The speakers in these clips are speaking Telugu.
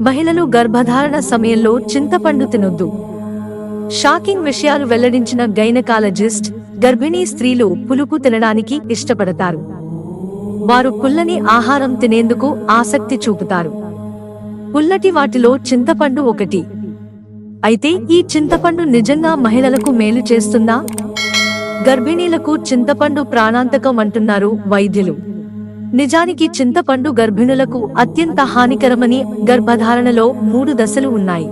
మహిళలు గర్భధారణ సమయంలో చింతపండు తినొద్దు. షాకింగ్ విషయాలు వెల్లడించిన గైనకాలజిస్ట్ గర్భిణీ స్త్రీలు పులుపు తినడానికి ఇష్టపడతారు. వారు పుల్లని ఆహారం తినేందుకు ఆసక్తి చూపుతారు. పుల్లటి వాటిలో చింతపండు ఒకటి. అయితే ఈ చింతపండు నిజంగా మహిళలకు మేలు చేస్తుందా? గర్భిణీలకు చింతపండు ప్రాణాంతకం అంటున్నారు వైద్యులు. నిజానికి చింతపండు గర్భిణులకు అత్యంత హానికరమని గర్భధారణలో మూడు దశలు ఉన్నాయి.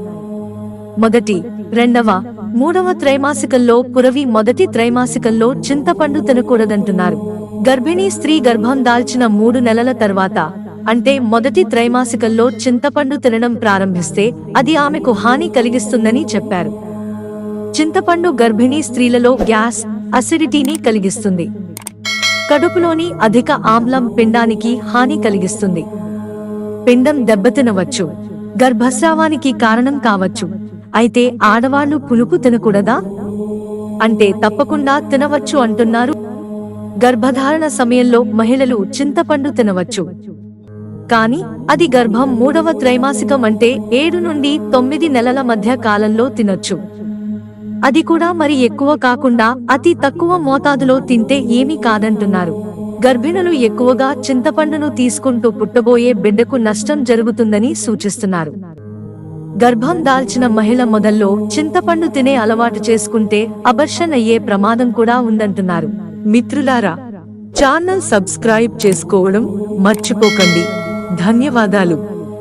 మొదటి రెండవ మూడవ త్రైమాసికంలో పురవి మొదటి త్రైమాసికంలో చింతపండు తినకూడదంటున్నారు. గర్భిణీ స్త్రీ గర్భం దాల్చిన మూడు నెలల తర్వాత అంటే మొదటి త్రైమాసికంలో చింతపండు తినడం ప్రారంభిస్తే అది ఆమెకు హాని కలిగిస్తుందని చెప్పారు. చింతపండు గర్భిణీ స్త్రీలలో గ్యాస్ అసిడిటీని కలిగిస్తుంది. కడుపులోని అధిక ఆమ్లం పిండానికి హాని కలిగిస్తుంది. పిండం దెబ్బతినవచ్చు. గర్భస్రావానికి కారణం కావచ్చు. అయితే ఆడవాళ్ళు పులుపు తినకూడదా? అంటే తప్పకుండా తినవచ్చు అంటున్నారు. గర్భధారణ సమయంలో మహిళలు చింతపండు తినవచ్చు. కానీ అది గర్భం మూడవ త్రైమాసికం అంటే ఏడు నుండి తొమ్మిది నెలల మధ్య కాలంలో తినొచ్చు. అది కూడా మరి ఎక్కువ కాకుండా అతి తక్కువ మోతాదులో తింటే ఏమీ కాదంటున్నారు. గర్భిణులు ఎక్కువగా చింతపండును తీసుకుంటూ పుట్టబోయే బిడ్డకు నష్టం జరుగుతుందని సూచిస్తున్నారు. గర్భం దాల్చిన మహిళ మొదల్లో చింతపండు తినే అలవాటు చేసుకుంటే అబర్షన్ అయ్యే ప్రమాదం కూడా ఉందంటున్నారు. మిత్రులారా ఛానల్ సబ్స్క్రైబ్ చేసుకోవడం మర్చిపోకండి. ధన్యవాదాలు.